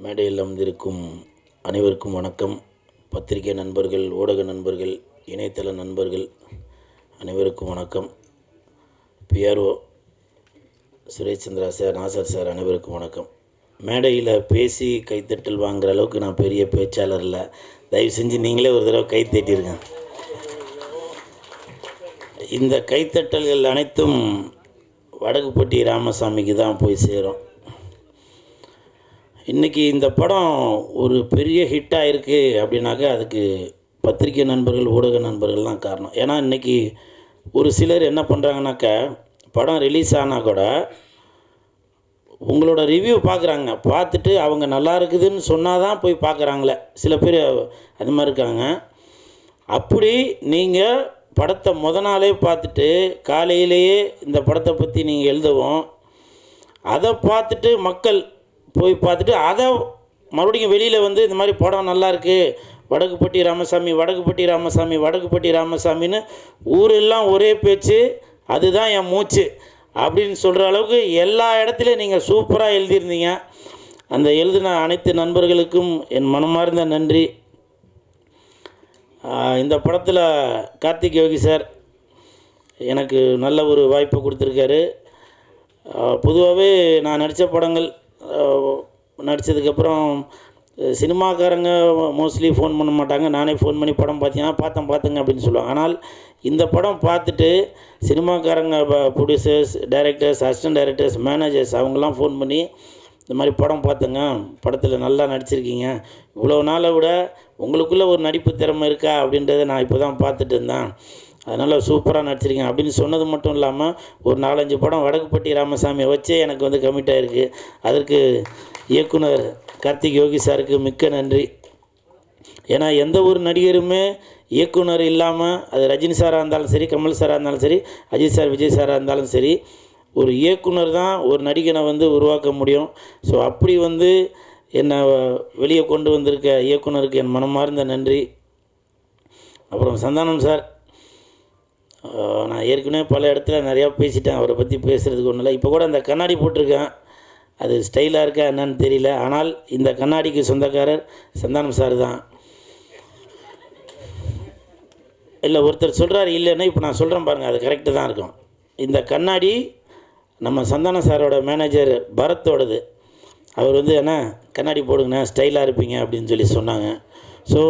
மேடையில் அமர்ந்திருக்கும் அனைவருக்கும் வணக்கம். பத்திரிகை நண்பர்கள் ஊடக நண்பர்கள் இணையதள நண்பர்கள் அனைவருக்கும் வணக்கம். PRO Suresh Chandra sir Nassar sir அனைவருக்கும் வணக்கம். மேடையில் பேசி கைத்தட்டல் வாங்குகிற அளவுக்கு நான் பெரிய பேச்சாளர் இல்லை. தயவு செஞ்சு நீங்களே ஒரு தடவை கை தட்டிருங்க. இந்த கைத்தட்டல்கள் அனைத்தும் வடகுப்பட்டி ராமசாமிக்கு தான் போய் சேரும். இன்றைக்கி இந்த படம் ஒரு பெரிய ஹிட்டாக இருக்குது அப்படின்னாக்கா அதுக்கு பத்திரிக்கை நண்பர்கள் ஊடக நண்பர்கள் தான் காரணம். ஏன்னா இன்றைக்கி ஒரு சிலர் என்ன பண்ணுறாங்கனாக்கா படம் ரிலீஸ் ஆனால் கூட உங்களோட ரிவ்யூ பார்க்குறாங்க பார்த்துட்டு அவங்க நல்லா இருக்குதுன்னு சொன்னால் தான் போய் பார்க்குறாங்களே சில பேர் அது மாதிரி இருக்காங்க. அப்படி நீங்கள் படத்தை முத நாளே பார்த்துட்டு காலையிலேயே இந்த படத்தை பற்றி நீங்கள் எழுதவும் அதை பார்த்துட்டு மக்கள் போய் பார்த்துட்டு அதை மறுபடியும் வெளியில் வந்து இந்த மாதிரி படம் நல்லாயிருக்கு வடக்குப்பட்டி ராமசாமி வடக்குப்பட்டி ராமசாமி வடக்குப்பட்டி ராமசாமின்னு ஊரெல்லாம் ஒரே பேச்சு அதுதான் என் மூச்சு அப்படின்னு சொல்கிற அளவுக்கு எல்லா இடத்துலையும் நீங்கள் சூப்பராக எழுதியிருந்தீங்க. அந்த எழுதின அனைத்து நண்பர்களுக்கும் என் மனமார்ந்த நன்றி. இந்த படத்தில் கார்த்திக் யோகி சார் எனக்கு நல்ல ஒரு வாய்ப்பு கொடுத்துருக்காரு. பொதுவாகவே நான் நடித்த படங்கள் நடித்ததுக்கப்புறம் சினிமாக்காரங்க மோஸ்ட்லி ஃபோன் பண்ண மாட்டாங்க. நானே ஃபோன் பண்ணி படம் பார்த்தீங்கன்னா பார்த்தேன் பார்த்துங்க அப்படின்னு சொல்லுவாங்க. ஆனால் இந்த படம் பார்த்துட்டு சினிமாக்காரங்க producers directors assistant directors managers அவங்கெல்லாம் ஃபோன் பண்ணி இந்த மாதிரி படம் பார்த்துங்க படத்தில் நல்லா நடிச்சிருக்கீங்க. இவ்வளோ நாளை விட உங்களுக்குள்ளே ஒரு நடிப்பு திறமை இருக்கா அப்படின்றத நான் இப்போ தான் பார்த்துட்டு இருந்தேன். அதனால் சூப்பராக நடிச்சிருக்கீங்க. அப்படின்னு சொன்னது மட்டும் இல்லாமல் ஒரு நாலஞ்சு படம் வடக்குப்பட்டி ராமசாமியை வச்சே எனக்கு வந்து கமிட் ஆகிருக்கு அதற்கு இயக்குனர் கார்த்திக் யோகி சாருக்கு மிக்க நன்றி. ஏன்னா எந்த ஒரு நடிகருமே இயக்குனர் இல்லாமல் அது ரஜினி சாராக இருந்தாலும் சரி கமல் சாராக இருந்தாலும் சரி அஜித் சார் விஜய் சாராக இருந்தாலும் சரி ஒரு இயக்குனர் தான் ஒரு நடிகனை வந்து உருவாக்க முடியும். ஸோ அப்படி வந்து என்னை வெளியே கொண்டு வந்திருக்க இயக்குனருக்கு என் மனமார்ந்த நன்றி. அப்புறம் சந்தானம் சார். நான் ஏற்கனவே பல இடத்துல நிறையா பேசிட்டேன். அவரை பற்றி பேசுகிறதுக்கு ஒன்றும் இல்லை இப்போ கூட அந்த கண்ணாடி போட்டிருக்கேன். அது ஸ்டைலாக இருக்கா என்னன்னு தெரியல. ஆனால் இந்த கண்ணாடிக்கு சொந்தக்காரர் சந்தானம் சார் தான். இல்லை ஒருத்தர் சொல்கிறாரு இல்லைன்னா இப்போ நான் சொல்கிறேன் பாருங்கள் அது கரெக்டு தான் இருக்கும். இந்த கண்ணாடி நம்ம சந்தானம் சாரோட மேனேஜர் பரத்தோடது. அவர் வந்து என்ன கண்ணாடி போடுங்கண்ணா ஸ்டைலாக இருப்பீங்க அப்படின்னு சொல்லி சொன்னாங்க. ஸோ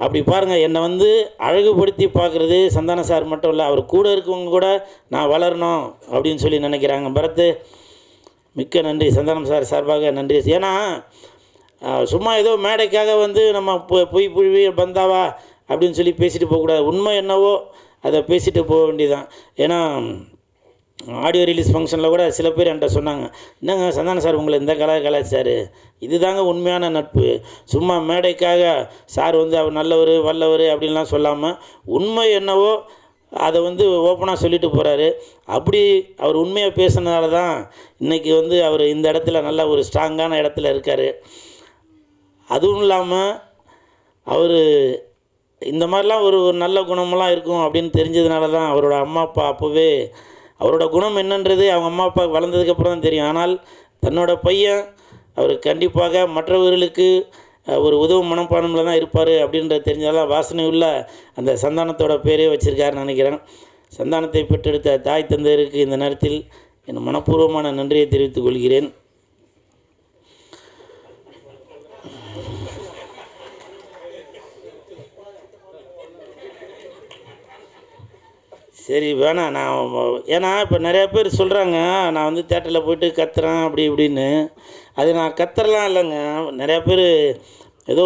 அப்படி பாருங்கள் என்னை வந்து அழகுபடுத்தி பார்க்குறது சந்தான சார் மட்டும் இல்லை அவர் கூட இருக்கவங்க கூட நான் வளரணும் அப்படின்னு சொல்லி நினைக்கிறாங்க. பரத்து மிக்க நன்றி. சந்தானம் சார் சார்பாக நன்றி. ஏன்னா சும்மா ஏதோ மேடைக்காக வந்து நம்ம பொய் புழுவி பந்தாவா அப்படின்னு சொல்லி பேசிட்டு போகக்கூடாது. உண்மை என்னவோ அதை பேசிட்டு போக வேண்டியதான் ஏன்னா ஆடியோ ரிலீஸ் ஃபங்க்ஷனில் கூட சில பேர் என்கிட்ட சொன்னாங்க என்னங்க சந்தான சார் உங்களை இந்த கலா கலாச்சாரு இதுதாங்க உண்மையான நட்பு. சும்மா மேடைக்காக சார் வந்து அவர் நல்லவர் வல்லவர் அப்படின்லாம் சொல்லாமல் உண்மை என்னவோ அதை வந்து ஓப்பனாக சொல்லிட்டு போகிறாரு அப்படி அவர் உண்மையாக பேசுனதால தான் இன்றைக்கி வந்து அவர் இந்த இடத்துல நல்ல ஒரு ஸ்ட்ராங்கான இடத்துல இருக்கார். அதுவும் இல்லாமல் அவர் இந்த மாதிரிலாம் ஒரு ஒரு நல்ல குணமெல்லாம் இருக்கும் அப்படின்னு தெரிஞ்சதுனால தான் அவரோட அம்மா அப்பா அப்போவே அவரோட குணம் என்னன்றது அவங்க அம்மா அப்பா வளர்ந்ததுக்கப்புறம் தான் தெரியும். ஆனால் தன்னோட பையன் அவர் கண்டிப்பாக மற்றவர்களுக்கு ஒரு உதவும் மனப்பான்மையில் தான் இருப்பார் அப்படின்றது தெரிஞ்சாலும் வாசனை உள்ள அந்த சந்தானத்தோட பேரே வச்சுருக்காருன்னு நினைக்கிறேன். சந்தானத்தை பெற்றெடுத்த தாய் தந்தையருக்கு இந்த நேரத்தில் என் மனப்பூர்வமான நன்றியை தெரிவித்துக் கொள்கிறேன். சரி வேணாம் நான் ஏன்னா இப்போ நிறையா பேர் சொல்கிறாங்க நான் வந்து தேட்டரில் போயிட்டு கத்துறேன் அப்படி இப்படின்னு. அது நான் கத்துறலாம் இல்லைங்க. நிறையா பேர் ஏதோ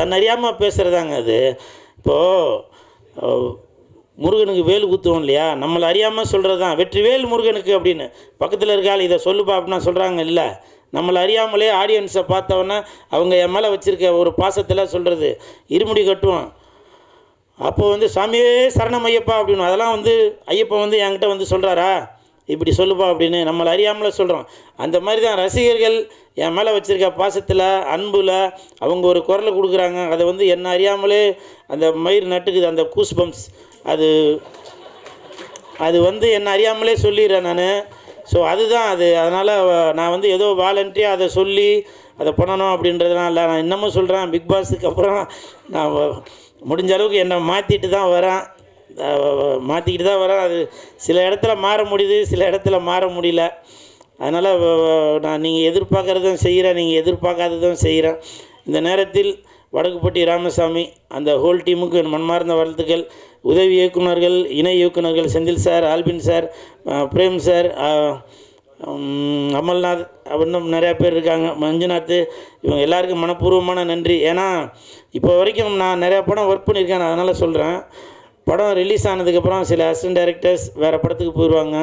தன்னறியாமல் பேசுகிறதாங்க அது இப்போது முருகனுக்கு வேல் குத்துவோம் இல்லையா? நம்மளை அறியாமல் சொல்கிறது தான் வெற்றி வேல் முருகனுக்கு அப்படின்னு. பக்கத்தில் இருக்க ஆள் இதை சொல்லுப்பா அப்படின்னா சொல்கிறாங்க இல்லை. நம்மளை அறியாமலே ஆடியன்ஸை பார்த்தவொன்னே அவங்க என் மேலே வச்சுருக்க ஒரு பாசத்தில் சொல்கிறது இருமுடி கட்டுவோம் அப்போ வந்து சாமியே சரணம் ஐயப்பா அப்படின்னு. அதெல்லாம் வந்து ஐயப்பன் வந்து என்கிட்ட வந்து சொல்கிறாரா இப்படி சொல்லுப்பா அப்படின்னு நம்மளை அறியாமலே சொல்கிறோம் அந்த மாதிரி தான் ரசிகர்கள் என் மேலே வச்சுருக்க பாசத்தில் அன்பில் அவங்க ஒரு குரலை கொடுக்குறாங்க. அதை வந்து என்ன அறியாமலே அந்த மயிர் நட்டுக்குது அந்த கூஸ் பம்ப்ஸ் அது அது வந்து என்ன அறியாமலே சொல்லிடுறேன் நான். ஸோ அதுதான் அது. அதனால் நான் வந்து ஏதோ வாலண்டியாக அதை சொல்லி அதை பண்ணணும் அப்படின்றதுலாம் இல்லை. நான் இன்னமும் சொல்கிறேன் பிக் பாஸுக்கு அப்புறம் நான் முடிஞ்ச அளவுக்கு என்னை மாற்றிட்டு தான் வரேன். மாற்றிக்கிட்டு தான் வரேன். அது சில இடத்துல மாற முடியுது சில இடத்துல மாற முடியல. அதனால் நான் நீங்கள் எதிர்பார்க்குறதும் செய்கிறேன் நீங்கள் எதிர்பார்க்காததும் செய்கிறேன் இந்த நேரத்தில் வடக்குப்பட்டி ராமசாமி அந்த ஹோல் டீமுக்கு என் மன்மார்ந்த வாழ்த்துக்கள். உதவி இயக்குனர்கள் இணை இயக்குநர்கள் Senthil sir Albin sir Prem sir Amalnath இன்னும் நிறையா பேர் இருக்காங்க. மஞ்சுநாத் இவங்க எல்லாருக்கும் மனப்பூர்வமான நன்றி. ஏன்னா இப்போ வரைக்கும் நான் நிறையா படம் ஒர்க் பண்ணியிருக்கேன் நான் அதனால் சொல்கிறேன் படம் ரிலீஸ் ஆனதுக்கப்புறம் சில அசிஸ்டன்ட் டைரக்டர்ஸ் வேறு படத்துக்கு போயிடுவாங்க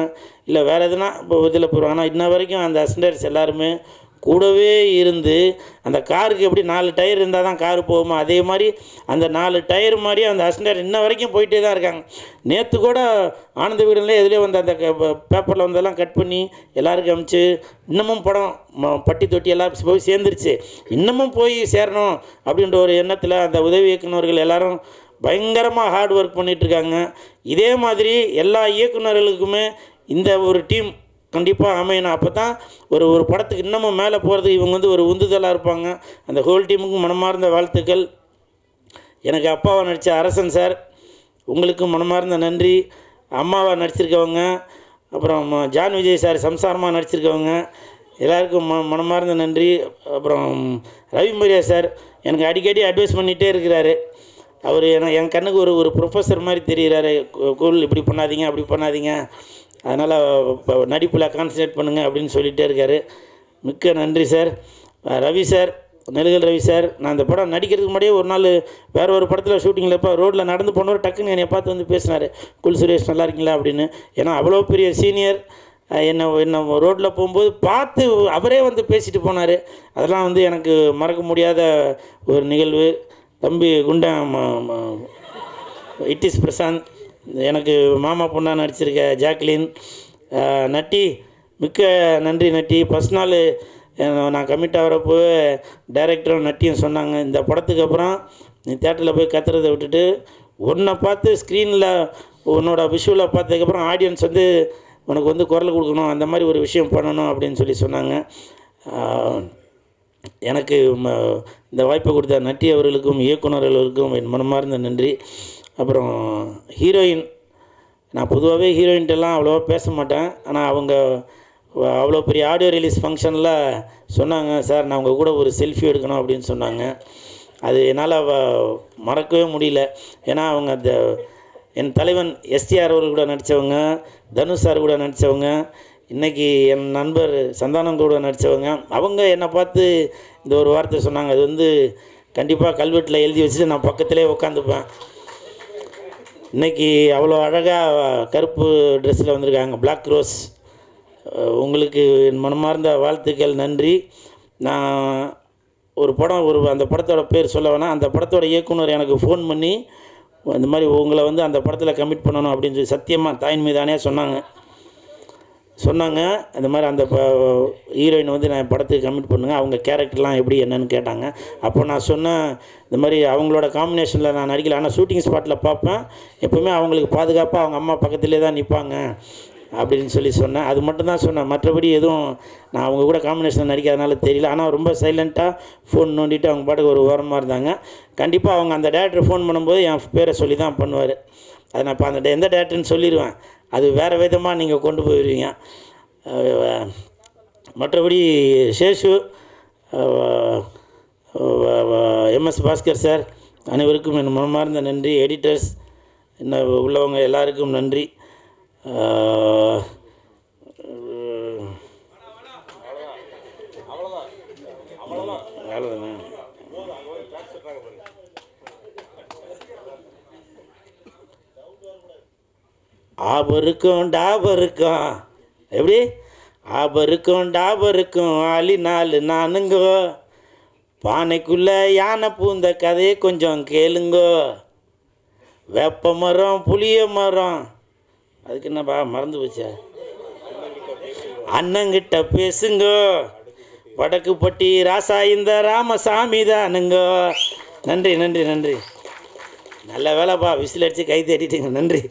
இல்லை வேறு எதுனா இப்போ இதில் போயிடுவாங்க ஆனால் இன்ன வரைக்கும் அந்த அசிஸ்டன்ட் எல்லாருமே கூடவே இருந்து அந்த காருக்கு எப்படி நாலு டயர் இருந்தால் தான் கார் போகுமா அதே மாதிரி அந்த நாலு டயர் மாதிரி அந்த அசண்டர் இன்ன வரைக்கும் போயிட்டே தான் இருக்காங்க. நேற்று கூட ஆனந்த வீடுல எதுலேயே வந்து அந்த பேப்பரில் வந்தெல்லாம் கட் பண்ணி எல்லாருக்கும் அமிச்சு இன்னமும் படம் ம- பட்டி தொட்டி எல்லாம் போய் சேர்ந்துருச்சு. இன்னமும் போய் சேரணும் அப்படின்ற ஒரு எண்ணத்தில் அந்த உதவி இயக்குனர்கள் எல்லாரும் பயங்கரமாக ஹார்ட் ஒர்க் பண்ணிகிட்ருக்காங்க இதே மாதிரி எல்லா இயக்குனர்களுக்குமே இந்த ஒரு டீம் கண்டிப்பாக அமையணும் அப்போ தான் ஒரு ஒரு படத்துக்கு இன்னமும் மேலே போகிறதுக்கு இவங்க வந்து ஒரு உந்துதலாக இருப்பாங்க. அந்த ஹோல் டீமுக்கும் மனமார்ந்த வாழ்த்துக்கள். எனக்கு அப்பாவை நடித்த அரசன் சார் உங்களுக்கு மனமார்ந்த நன்றி. அம்மாவாக நடிச்சிருக்கவங்க அப்புறம் ம- ஜான் விஜய் சார் சம்சாரமாக நடிச்சிருக்கவங்க எல்லாருக்கும் ம மனமார்ந்த நன்றி. அப்புறம் ரவி மரியா சார் எனக்கு அடிக்கடி அட்வைஸ் பண்ணிகிட்டே இருக்கிறாரு. அவர் என என் கண்ணுக்கு ஒரு ஒரு ப்ரொஃபஸர் மாதிரி தெரிகிறாரு. கூல் இப்படி பண்ணாதீங்க அப்படி பண்ணாதீங்க. அதனால் இப்போ நடிப்பில் கான்சன்ட்ரேட் பண்ணுங்கள் அப்படின்னு சொல்லிகிட்டே இருக்காரு. மிக்க நன்றி சார் ரவி சார் நெருகல் ரவி சார் நான் அந்த படம் நடிக்கிறதுக்கு முன்னாடியே ஒரு நாள் வேறு ஒரு படத்தில் ஷூட்டிங்கில் இப்போ ரோட்டில் நடந்து போனவர் டக்குன்னு என்னை பார்த்து வந்து பேசினார். குல் சுரேஷ் நல்லா இருக்கீங்களா? அப்படின்னு. ஏன்னா அவ்வளோ பெரிய சீனியர் என்னை என்னை ரோட்டில் போகும்போது பார்த்து அவரே வந்து பேசிட்டு போனார். அதெல்லாம் வந்து எனக்கு மறக்க முடியாத ஒரு நிகழ்வு. தம்பி குண்டா இட்டிஸ் பிரசாந்த். எனக்கு மாமா பொண்ணா நடிச்சிருக்க ஜாக்லின் நட்டி மிக்க நன்றி நட்டி. ஃபஸ்ட் நாள் நான் கமிட் ஆகிறப்போ டைரக்டரும் நட்டியும் சொன்னாங்க இந்த படத்துக்கு அப்புறம் நீ தேட்டரில் போய் கத்துறதை விட்டுட்டு உன்னை பார்த்து ஸ்க்ரீனில் உன்னோட விஷுவலை பார்த்ததுக்கப்புறம் ஆடியன்ஸ் வந்து உனக்கு வந்து குரல் கொடுக்கணும் அந்த மாதிரி ஒரு விஷயம் பண்ணணும் அப்படின்னு சொல்லி சொன்னாங்க. எனக்கு ம- இந்த வாய்ப்பை கொடுத்த நட்டி அவர்களுக்கும் இயக்குனர்களுக்கும் என் மனமார்ந்த நன்றி. அப்புறம் ஹீரோயின் நான் பொதுவாகவே ஹீரோயின்ட்டெல்லாம் அவ்வளோவா பேச மாட்டேன் ஆனால் அவங்க அவ்வளோ பெரிய ஆடியோ ரிலீஸ் ஃபங்க்ஷனில் சொன்னாங்க சார் நான் உங்கள் கூட ஒரு செல்ஃபி எடுக்கணும் அப்படின்னு சொன்னாங்க. அது என்னால் மறக்கவே முடியல. ஏன்னா அவங்க அந்த என் தலைவன் எஸ்டிஆர் அவர் கூட நடித்தவங்க தனுஷ் சார் கூட நடித்தவங்க இன்றைக்கி என் நண்பர் சந்தானம் கூட நடித்தவங்க அவங்க என்னை பார்த்து இந்த ஒரு வார்த்தை சொன்னாங்க. அது வந்து கண்டிப்பாக கல்வெட்டில் எழுதி வச்சுட்டு நான் பக்கத்திலே உட்காந்துப்பேன். இன்னைக்கு அவ்வளோ அழகாக கருப்பு ட்ரெஸ்ஸில் வந்திருக்காங்க. பிளாக் ரோஸ் உங்களுக்கு என் மனமார்ந்த வாழ்த்துக்கள் நன்றி. நான் ஒரு படம் ஒரு அந்த படத்தோட பேர் சொல்ல வேணாம். அந்த படத்தோட இயக்குனர் எனக்கு ஃபோன் பண்ணி இந்த மாதிரி உங்களை வந்து அந்த படத்தில் கமிட் பண்ணணும் அப்படின்னு சொல்லி சத்தியமாக தாயின் மீதானே சொன்னாங்க. சொன்னாங்க. இந்த மாதிரி அந்த ஹீரோயின் வந்து நான் படத்துக்கு கமிட் பண்ணுங்க. அவங்க கேரக்டர்லாம் எப்படி என்னன்னு கேட்டாங்க. அப்போ நான் சொன்னேன் இந்த மாதிரி அவங்களோட காம்பினேஷனில் நான் நடிக்கல. ஆனால் ஷூட்டிங் ஸ்பாட்டில் பார்ப்பேன். எப்போவுமே அவங்களுக்கு பாதுகாப்பாக அவங்க அம்மா பக்கத்துலேயே தான் நிற்பாங்க அப்படின்னு சொல்லி சொன்னேன். அது மட்டும் தான் சொன்னேன். மற்றபடி எதுவும் நான் அவங்க கூட காம்பினேஷன் நடிக்காதனால தெரியல. ஆனால் ரொம்ப சைலண்ட்டாக ஃபோன் நோண்டிட்டு அவங்க பாட்டுக்கு ஒரு ஓரமாக இருந்தாங்க. கண்டிப்பாக அவங்க அந்த டேரக்டர் ஃபோன் பண்ணும்போது என் பேரை சொல்லி தான் பண்ணுவார். அது நான் இப்போ அந்த எந்த டேட்டுன்னு சொல்லிடுவேன் அது வேறு விதமாக நீங்கள் கொண்டு போயிடுவீங்க மற்றபடி சேஷு எம்எஸ் பாஸ்கர் சார் அனைவருக்கும் என் மனமார்ந்த நன்றி. எடிட்டர்ஸ் இன்னும் உள்ளவங்க எல்லாருக்கும் நன்றி. அவ்வளோதான் அவ்வளோதான் ஆபருக்கும் டாபருக்கும். எப்படி? ஆபருக்கும் டாபருக்கும் ஆளி நாலு நானுங்கோ. பானைக்குள்ள யானை பூந்த கதையை கொஞ்சம் கேளுங்கோ. வெப்ப மரம் புளிய மரம். அதுக்கு என்னப்பா மறந்து போச்சா? அண்ணங்கிட்ட பேசுங்கோ. வடக்குப்பட்டி ராசா இந்த ராமசாமி தானுங்கோ. நன்றி நன்றி நன்றி. நல்ல வேலைப்பா விசில் அடித்து கை தட்டிட்டீங்க நன்றி.